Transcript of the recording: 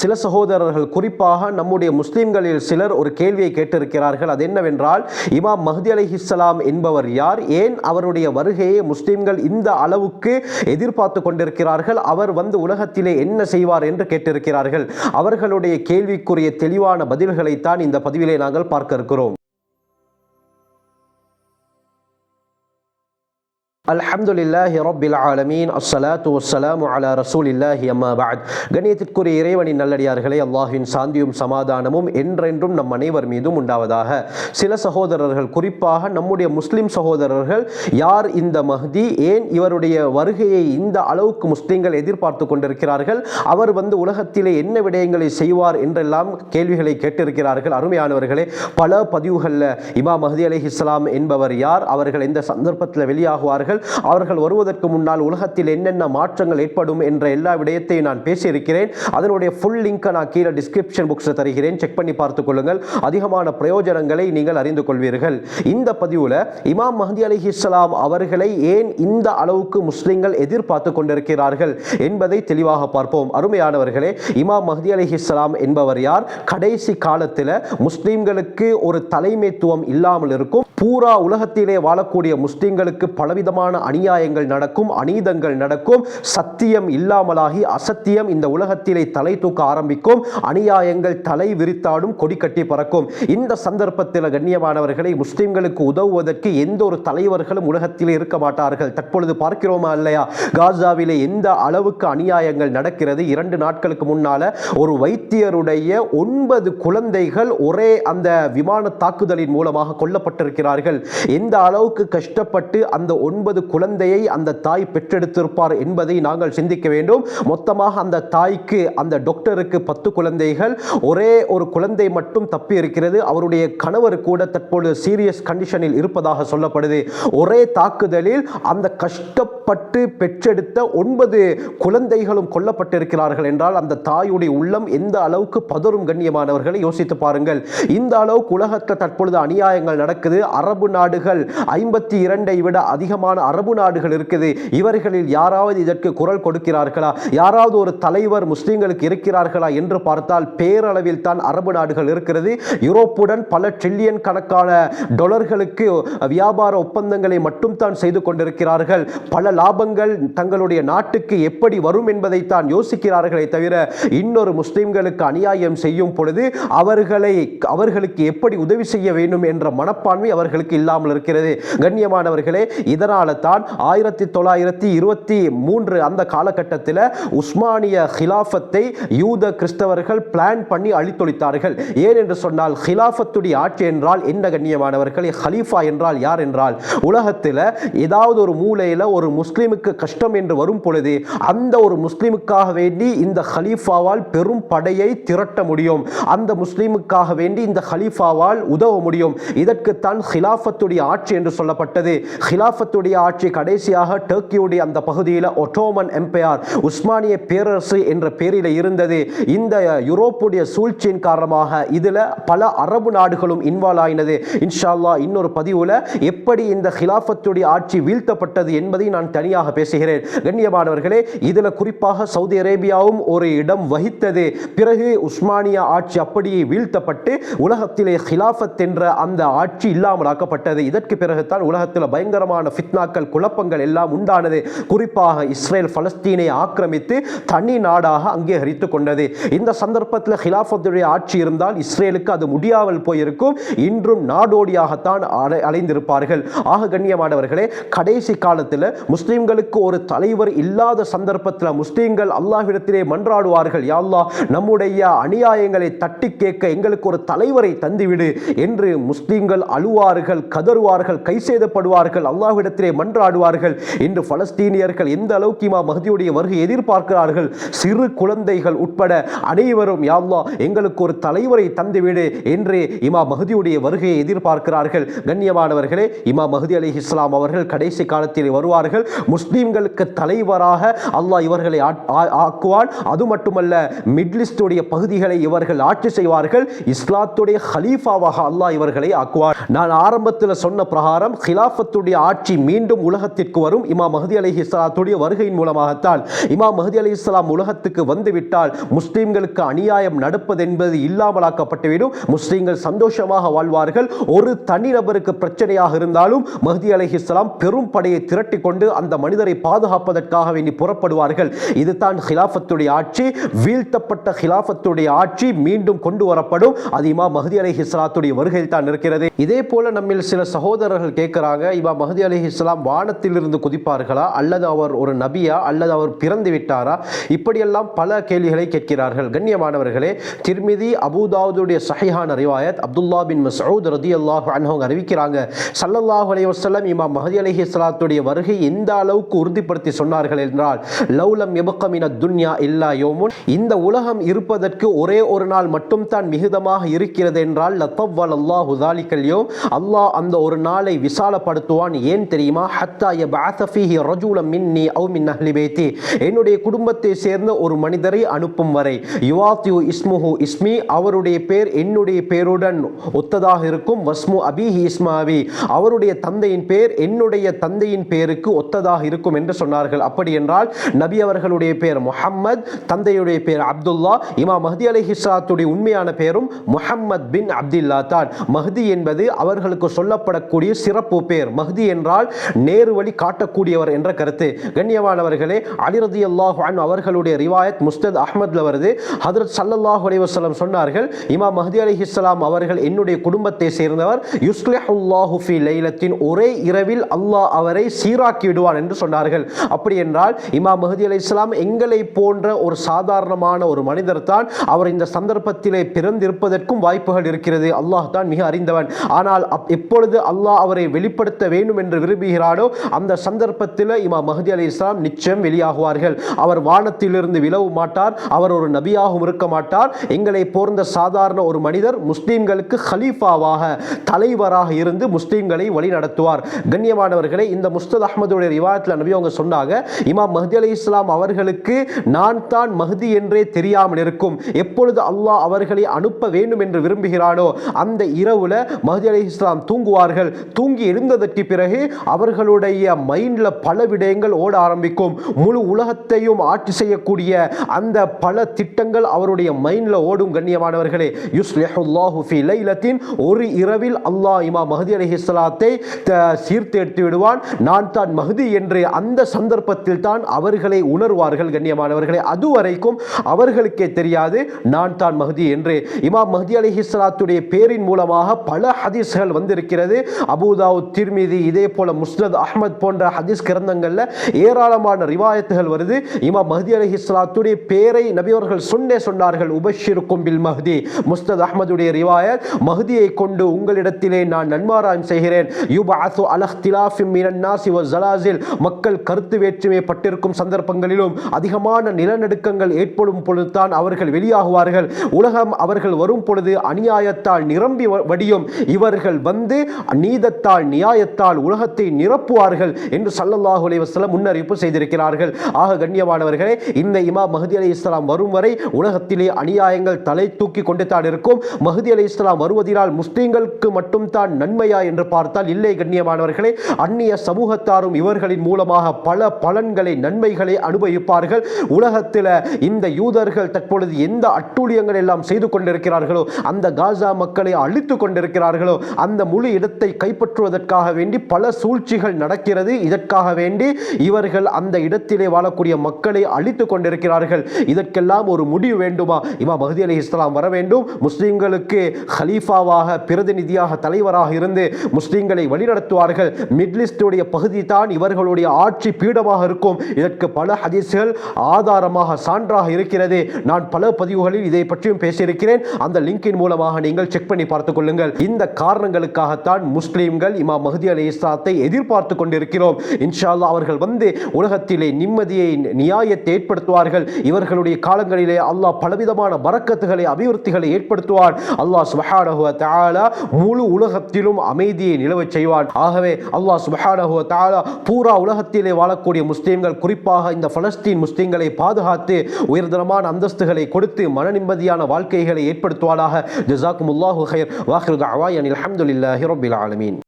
சில சகோதரர்கள் குறிப்பாக நம்முடைய முஸ்லிம்களில் சிலர் ஒரு கேள்வியை கேட்டிருக்கிறார்கள். அது என்னவென்றால் இமாம் மஹதி அலைஹிஸ்ஸலாம் என்பவர் யார்? ஏன் அவருடைய வருகையை முஸ்லிம்கள் இந்த அளவுக்கு எதிர்பார்த்து கொண்டிருக்கிறார்கள்? அவர் வந்து உலகத்திலே என்ன செய்வார் என்று கேட்டிருக்கிறார்கள். அவர்களுடைய கேள்விக்குரிய தெளிவான பதில்களைத்தான் இந்த பதிவிலே நாங்கள் பார்க்க இருக்கிறோம். அல்ஹம்துலில்லாஹி ரப்பில் ஆலமீன். அஸ்ஸலாத்து வஸ்ஸலாமு அலா ரசூலில்லாஹி அம்மா பாத் கண்ணியத்திற்குரிய இறைவனின் நல்லடியார்களே அல்லாஹின் சாந்தியும் சமாதானமும் என்றென்றும் நம் அனைவர் மீதும் உண்டாவதாக. சில சகோதரர்கள் குறிப்பாக நம்முடைய முஸ்லிம் சகோதரர்கள் யார் இந்த மஹ்தி? ஏன் இவருடைய வருகையை இந்த அளவுக்கு முஸ்லிம்கள் எதிர்பார்த்து கொண்டிருக்கிறார்கள்? அவர் வந்து உலகத்திலே என்ன விடயங்களை செய்வார் என்றெல்லாம் கேள்விகளை கேட்டிருக்கிறார்கள். அருமையானவர்களே பல பதிவுகளில் இமாம் மஹதி அலைஹிஸ்ஸலாம் என்பவர் யார்? அவர்கள் எந்த சந்தர்ப்பத்தில் வெளியாகுவார்கள்? அவர்கள் வருவதற்கு முன்னால் உலகத்தில் என்னென்ன மாற்றங்கள் ஏற்படும் என்ற எல்லா விடயத்தையும் நான் பேசியிருக்கிறேன். அதனுடைய ஃபுல் லிங்கை நான் கீழே டிஸ்கிரிப்ஷன் புக்ஸில் தருகிறேன். செக் பண்ணி பார்த்துக் கொள்ளுங்கள். அதிகமான பிரயோஜனங்களை நீங்கள் அறிந்து கொள்வீர்கள். இந்த பதிவில் இமாம் மஹதி அலிஹிஸ்லாம் அவர்களை ஏன் இந்த அளவுக்கு முஸ்லிம்கள் எதிர்பார்த்து கொண்டிருக்கிறார்கள் என்பதை தெளிவாக பார்ப்போம். அருமையானவர்களே இமாம் மஹதி அலிஹிஸ்லாம் என்பவர் யார்? கடைசி காலத்தில் முஸ்லிம்களுக்கு ஒரு தலைமைத்துவம் இல்லாமல் இருக்கும். பூரா உலகத்திலே வாழக்கூடிய முஸ்லிம்களுக்கு பலவிதமான அநியாயங்கள் நடக்கும் அநீதங்கள் நடக்கும். சத்தியம் இல்லாமலாகி அசத்தியம் இந்த உலகத்திலே தலை தூக்க ஆரம்பிக்கும். அநியாயங்கள் தலை விரித்தாடும் கொடி கட்டி பறக்கும். இந்த சந்தர்ப்பத்தில் கண்ணியமானவர்களை முஸ்லிம்களுக்கு உதவுவதற்கு எந்த ஒரு தலைவர்களும் உலகத்திலே இருக்க மாட்டார்கள். தற்பொழுது பார்க்கிறோமா இல்லையா? காசாவிலே எந்த அளவுக்கு அநியாயங்கள் நடக்கிறது? இரண்டு நாட்களுக்கு முன்னால ஒரு வைத்தியருடைய ஒன்பது குழந்தைகள் ஒரே அந்த விமான தாக்குதலின் மூலமாக கொல்லப்பட்டிருக்கிறார்கள் எந்த அளவுக்கு கஷ்டப்பட்டு அந்த ஒன்பது குழந்தையை அந்த தாய் பெற்றெடுத்திருப்பார் என்பதை நாங்கள் சிந்திக்க வேண்டும். மொத்தமாக அந்த தாய்க்கு அந்த டாக்டருக்கு பத்து குழந்தைகள் ஒரே ஒரு குழந்தை மட்டும் தப்பி இருக்கிறது. அவருடைய கணவர் கூட தற்பொழுது சீரியஸ் கண்டிஷனில் இருப்பதாக சொல்லப்படுது. ஒரே தாக்குதலில் அந்த கஷ்ட கஷ்டப்பட்டு பெற்றெடுத்த ஒன்பது குழந்தைகளும் கொல்லப்பட்டிருக்கிறார்கள் என்றால் அந்த தாயுடைய உள்ளம் எந்த அளவுக்கு பதறும் கண்ணியமானவர்களை யோசித்து பாருங்கள். இந்த அளவுக்கு உலகத்தில் தற்பொழுது அநியாயங்கள் நடக்குது. அரபு நாடுகள் ஐம்பத்தி இரண்டை விட அதிகமான அரபு நாடுகள் இருக்குது. இவர்களில் யாராவது இதற்கு குரல் கொடுக்கிறார்களா? யாராவது ஒரு தலைவர் முஸ்லீம்களுக்கு இருக்கிறார்களா என்று பார்த்தால் பேரளவில் தான் அரபு நாடுகள் இருக்கிறது. யூரோப்புடன் பல ட்ரில்லியன் கணக்கான டொலர்களுக்கு வியாபார ஒப்பந்தங்களை மட்டும் தான் செய்து கொண்டிருக்கிறார்கள். பல லாபங்கள் தங்களுடைய நாட்டுக்கு எப்படி வரும் என்பதைத்தான் யோசிக்கிறார்களே தவிர இன்னொரு முஸ்லிம்களுக்கு அநியாயம் செய்யும் பொழுது அவர்களை அவர்களுக்கு எப்படி உதவி செய்ய வேண்டும் என்ற மனப்பான்மை அவர்களுக்கு இல்லாமல் இருக்கிறது. கண்ணியமானவர்களே இதனால தான் ஆயிரத்தி தொள்ளாயிரத்தி இருபத்தி மூன்று அந்த காலகட்டத்தில் உஸ்மானிய ஹிலாஃபத்தை யூத கிறிஸ்தவர்கள் பிளான் பண்ணி அழித்தொழித்தார்கள். ஏன் என்று சொன்னால் ஹிலாஃபத்துடைய ஆட்சி என்றால் என்ன கண்ணியமானவர்களே? ஹலீஃபா என்றால் யார் என்றால் உலகத்தில் ஏதாவது ஒரு மூலையில் ஒரு முஸ்லீமுக்கு கஷ்டம் என்று வரும் பொழுது அந்த ஒரு முஸ்லீமுக்காக வேண்டி இந்த ஹலீஃபாவால் பெரும் படையை திரட்ட முடியும். அந்த முஸ்லீமுக்காக வேண்டி இந்த ஹலீஃபாவால் உதவ முடியும். இதற்குத்தான் ஹிலாஃபத்துடைய ஆட்சி என்று சொல்லப்பட்டது. ஹிலாஃபத்துடைய ஆட்சி கடைசியாக டர்க்கியுடைய அந்த பகுதியில் ஒட்டோமன் எம்பையார் உஸ்மானிய பேரரசு என்ற பெயரில் இருந்தது. இந்த யூரோப்புடைய சூழ்ச்சியின் காரணமாக இதில் பல அரபு நாடுகளும் இன்வால்வ் ஆயினது. இன்ஷால்லா இன்னொரு பதிவில் எப்படி இந்த ஹிலாஃபத்துடைய ஆட்சி வீழ்த்தப்பட்டது என்பதை நான் தனியாக பேசுகிறேன். கண்ணியமானவர்களே இதில் குறிப்பாக சவுதி அரேபியாவும் ஒரு இடம் வகித்தது. பிறகு உஸ்மானியா ஆட்சி அப்படியே வீழ்த்தப்பட்டு உலகத்திலே ஹிலாஃபத் என்ற அந்த ஆட்சி இல்லாமலாக்கப்பட்டது இதற்கு பிறகுதான் உலகத்தில் பயங்கரமான ஃபித்னாக்கள் குழப்பங்கள் எல்லாம் உண்டானது. குறிப்பாக இஸ்ரேல் பலஸ்தீனை ஆக்கிரமித்து தனி நாடாக அங்கீகரித்து கொண்டது. இந்த சந்தர்ப்பத்தில் ஹிலாஃபத்துடைய ஆட்சி இருந்தால் இஸ்ரேலுக்கு அது முடியாமல் போயிருக்கும். இன்றும் நாடோடியாகத்தான் அலை- அலைந்திருப்பார்கள். ஆக கண்ணியமானவர்களே கடைசி காலத்தில் முஸ்லீம்களுக்கு ஒரு தலைவர் இல்லாத சந்தர்ப்பத்தில் முஸ்லீம்கள் அல்லாஹ்விடத்திலே மன்றாடுவார்கள். யாழ்லா நம்முடைய அநியாயங்களை தட்டி கேட்க எங்களுக்கு ஒரு தலைவரை தந்துவிடு என்று முஸ்லீம்கள் அழுவார்கள் கதறுவார்கள் கை சேதப்படுவார்கள் அல்லாஹ்விடத்திலே மன்றாடுவார்கள் என்று பலஸ்தீனியர்கள் எந்த அளவுக்கு இமா மகதியுடைய வருகை எதிர்பார்க்கிறார்கள். சிறு குழந்தைகள் உட்பட அனைவரும் யா எங்களுக்கு ஒரு தலைவரை தந்துவிடு என்று இமா மகதியுடைய வருகையை எதிர்பார்க்கிறார்கள். கண்ணியமானவர்களே இமா மஹதி அலி இஸ்லாம் அவர்கள் கடைசி காலத்தில் வருவார்கள். முஸ்லீம்களுக்கு தலைவராக அல்லாஹ் இவர்களை ஆக்குவான். அது மட்டுமல்ல மிட்லிஸ்டுடைய பகுதிகளை இவர்கள் ஆட்சி செய்வார்கள். இஸ்லாத்துடைய ஹலீஃபாவாக அல்லாஹ் இவர்களை ஆக்குவார் நான் ஆரம்பத்தில் சொன்ன பிரகாரம் ஹிலாஃபத்துடைய ஆட்சி மீண்டும் உலகத்திற்கு வரும். இமாம் மஹதி அலி இஸ்லாத்துடைய வருகையின் மூலமாகத்தான் இமாம் மஹதி அலி இஸ்லாம் உலகத்துக்கு வந்துவிட்டால் முஸ்லீம்களுக்கு அநியாயம் நடப்பது என்பது இல்லாமலாக்கப்பட்டுவிடும். முஸ்லீம்கள் சந்தோஷமாக வாழ்வார்கள். ஒரு தனிநபருக்கு பிரச்சனையாக இருந்தாலும் மஹதி அலி இஸ்லாம் பெரும் படையை திரட்டி கொண்டு அந்த மனிதரை பாதுகாப்பதற்காக வேண்டி புறப்படுவார்கள். இதுதான் ஹிலாஃபத்துடைய ஆட்சி. வீழ்த்தப்பட்ட ஹிலாஃபத்துடைய ஆட்சி மீண்டும் கொண்டு வரப்படும். அது இமா மஹதி அலி இஸ்லாத்துடைய வருகையில் தான் இருக்கிறது. இதே போல நம்மில் சில சகோதரர்கள் கேட்கிறாங்க இமா மஹதி அலி இஸ்லாம் வானத்திலிருந்து குதிப்பார்களா? அல்லது அவர் ஒரு நபியா? அல்லது அவர் பிறந்து விட்டாரா? இப்படியெல்லாம் பல கேள்விகளை கேட்கிறார்கள். கண்ணியமானவர்களே திருமிதி அபுதாவுடைய சஹிஹான ரிவாயத் அப்துல்லா பின் மசூத் ரதி அல்லாஹ் அன்ஹவங்க அறிவிக்கிறாங்க. சல்லல்லாஹ் அலைஹி வஸல்லம் இமா மஹதி அலி இஸ்லாத்துடைய வருகை எந்த எந்த அளவுக்கு உறுதிப்படுத்தி சொன்னார்கள் என்றால் லௌலம் எபக்கமின துன்யா இல்லா யோமுன். இந்த உலகம் இருப்பதற்கு ஒரே ஒரு நாள் மட்டும் தான் மிகுதமாக இருக்கிறது என்றால் லத்தவ்வால் அல்லாஹு தாலிக்கல் யோம். அல்லாஹ் அந்த ஒரு நாளை விசாலப்படுத்துவான். ஏன் தெரியுமா? ஹத்தா எ பாசஃபிஹி ரஜூலம் மின்னி அவ் மின் அஹ்லிபேத்தி என்னுடைய குடும்பத்தை சேர்ந்த ஒரு மனிதரை அனுப்பும் வரை யுவாத்யு இஸ்முஹு இஸ்மி. அவருடைய பேர் என்னுடைய பேருடன் ஒத்ததாக இருக்கும். வஸ்மு அபிஹி இஸ்மாவி. அவருடைய தந்தையின் பேர் என்னுடைய தந்தையின் பேருக்கு ஒத்த ஒத்ததாக இருக்கும் என்று சொன்னார்கள். அப்படி என்றால் நபி அவர்களுடைய பேர் முஹம்மத் தந்தையுடைய பேர் அப்துல்லா இமாம் மஹதி அலி அலிஹிஸ்லாத்துடைய உண்மையான பேரும் முஹம்மத் பின் அப்துல்லா தான். மஹதி என்பது அவர்களுக்கு சொல்லப்படக்கூடிய சிறப்பு பேர். மஹதி என்றால் நேரு வழி காட்டக்கூடியவர் என்ற கருத்து. கண்ணியமானவர்களே அலிரதி அல்லாஹ் அவர்களுடைய ரிவாயத் முஸ்தத் அஹ்மத்ல வருது. ஹதரத் சல்லல்லாஹு அலைஹி சொன்னார்கள் இமாம் மஹதி அலி இஸ்லாம் அவர்கள் என்னுடைய குடும்பத்தை சேர்ந்தவர். யுஸ்லிஹுல்லாஹு ஃபி லைலத்தின் ஒரே இரவில் அல்லாஹ் அவரை சீராக்கி விடுவார் விடுவான் என்று சொன்னார்கள். அப்படி என்றால் இமா மஹதி அலி இஸ்லாம் எங்களை போன்ற ஒரு சாதாரணமான ஒரு மனிதர் தான் அவர் இந்த சந்தர்ப்பத்திலே பிறந்திருப்பதற்கும் வாய்ப்புகள் இருக்கிறது. அல்லாஹ் தான் மிக அறிந்தவன். ஆனால் எப்பொழுது அல்லாஹ் அவரை வெளிப்படுத்த வேண்டும் என்று விரும்புகிறாரோ அந்த சந்தர்ப்பத்தில் இமா மஹதி அலி இஸ்லாம் நிச்சயம் வெளியாகுவார்கள். அவர் வானத்திலிருந்து விலவு மாட்டார். அவர் ஒரு நபியாகவும் இருக்க மாட்டார். எங்களை போர்ந்த சாதாரண ஒரு மனிதர் முஸ்லீம்களுக்கு ஹலீஃபாவாக தலைவராக இருந்து முஸ்லீம்களை வழி நடத்துவார் கண்ணியமானவர்களே இந்த முஸ்தத் அஹ்மதுடைய ரிவாயத்தில் நபி அவங்க சொன்னாங்க இமாம் மஹதி அலி இஸ்லாம் அவர்களுக்கு நான் தான் மஹதி என்றே தெரியாமல் இருக்கும். எப்பொழுது அல்லாஹ் அவர்களை அனுப்ப வேண்டும் என்று விரும்புகிறானோ அந்த இரவுல மஹதி அலி இஸ்லாம் தூங்குவார்கள். தூங்கி எழுந்ததற்கு பிறகு அவர்களுடைய மைண்ட்ல பல விடயங்கள் ஓட ஆரம்பிக்கும். முழு உலகத்தையும் ஆட்சி செய்யக்கூடிய அந்த பல திட்டங்கள் அவருடைய மைண்ட்ல ஓடும் கண்ணியமானவர்களே. யுஸ்லிஹுல்லாஹு ஃபி லைலத்தின் ஒரு இரவில் அல்லாஹ் இமா மஹதி அலைஹிஸ்ஸலாத்தை த- சீர்தெடுத்து விடுவான். நான் தான் மஹதி என்று அந்த சந்தர்ப்பத்தில் தான் அவர்களை உணர்வார்கள் கண்ணியமானவர்களை. அதுவரைக்கும் அவர்களுக்கே தெரியாது நான் தான் மஹதி என்று. இமாம் மஹதி அலி அலைஹிஸ்ஸலாத்துடைய பேரின் மூலமாக பல ஹதீஸ்கள் வந்திருக்கிறது. அபுதாவு திர்மிதி இதே போல முஸ்னத் அஹமத் போன்ற ஹதீஸ் கிரந்தங்களில் ஏராளமான ரிவாயத்துகள் வருது. இமாம் மஹதி அலி அலைஹிஸ்ஸலாத்துடைய பேரை நபியவர்கள் சொன்னே சொன்னார்கள் உபஷிருக்கும் பில் மஹதி. முஸ்னத் அஹமதுடைய ரிவாயத் மஹதியை கொண்டு உங்களிடத்திலே நான் நன்மாராயம் செய்கிறேன். யுபஅஸு அலா இக்திலாஃபின் மினன் நாசி வ ஜலாசில் மக்கள் கருத்து வேற்றுமை பட்டிருக்கும் சந்தர்ப்பங்களிலும் அதிகமான நிலநடுக்கங்கள் ஏற்படும் பொழுதுதான் அவர்கள் வெளியாகுவார்கள். உலகம் அவர்கள் வரும் பொழுது அநியாயத்தால் நிரம்பி வடியும். இவர்கள் வந்து நீதத்தால் நியாயத்தால் உலகத்தை நிரப்புவார்கள் என்று சல்லல்லாஹு அலைஹி முன்னறிவிப்பு செய்திருக்கிறார்கள். ஆக கண்ணியமானவர்களே இந்த இமா மஹதி அலி இஸ்லாம் வரும் வரை உலகத்திலே அநியாயங்கள் தலை தூக்கி கொண்டு தான் இருக்கும். மஹதி அலி இஸ்லாம் வருவதினால் முஸ்லீம்களுக்கு மட்டும் தான் நன்மையா என்று பார்த்தால் இல்லை கண்ணியமானவர்களே. அந்நிய சமூகத்தாரும் யூதர்களின் மூலமாக பல பலன்களை நன்மைகளை அனுபவிப்பார்கள். உலகத்தில் இந்த யூதர்கள் தற்பொழுது எந்த அட்டூழியங்கள் எல்லாம் செய்து கொண்டிருக்கிறார்களோ அந்த காசா மக்களை அழித்து கொண்டிருக்கிறார்களோ அந்த முழு இடத்தை கைப்பற்றுவதற்காக வேண்டி பல சூழ்ச்சிகள் நடக்கிறது. இதற்காக வேண்டி இவர்கள் அந்த இடத்திலே வாழக்கூடிய மக்களை அழித்து கொண்டிருக்கிறார்கள். இதற்கெல்லாம் ஒரு முடிவு வேண்டுமா? இமா மஹதி அலி இஸ்லாம் வர வேண்டும். முஸ்லீம்களுக்கு ஹலீஃபாவாக பிரதிநிதியாக தலைவராக இருந்து முஸ்லீம்களை வழிநடத்துவார்கள். மிட்லிஸ்டுடைய பகுதி தான் இவர் அவர்களுடைய ஆட்சி பீடமாக இருக்கும். இதற்கு பல ஹதீஸ்கள் ஆதாரமாக சான்றாக இருக்கிறது. நான் பல பதிவுகளில் இதை பற்றியும் பேசியிருக்கிறேன். அந்த லிங்கின் மூலமாக நீங்கள் செக் பண்ணி பார்த்துக் கொள்ளுங்கள். இந்த காரணங்களுக்காகத்தான் முஸ்லீம்கள் இமாம் மஹதி அலி இஸ்லாத்தை எதிர்பார்த்து கொண்டிருக்கிறோம். இன்ஷால்லா அவர்கள் வந்து உலகத்திலே நிம்மதியை நியாயத்தை ஏற்படுத்துவார்கள். இவர்களுடைய காலங்களிலே அல்லாஹ் பலவிதமான வரக்கத்துகளை அபிவிருத்திகளை ஏற்படுத்துவார் அல்லாஹ் சுபஹானஹுவ தாலா முழு உலகத்திலும் அமைதியை நிலவச் செய்வான். ஆகவே அல்லாஹ் சுபஹானஹுவ தாலா பூ பூரா உலகத்திலே வாழக்கூடிய முஸ்லீம்கள் குறிப்பாக இந்த பலஸ்தீன் முஸ்லிம்களை பாதுகாத்து உயர்தரமான அந்தஸ்துகளை கொடுத்து மன நிம்மதியான வாழ்க்கைகளை ஏற்படுத்துவானாக. ஜஸாக்குமுல்லாஹு ஹயர் வாஹிரு அவாயன் அலமதுல்லாஹி ரப்பில் ஆலமீன்.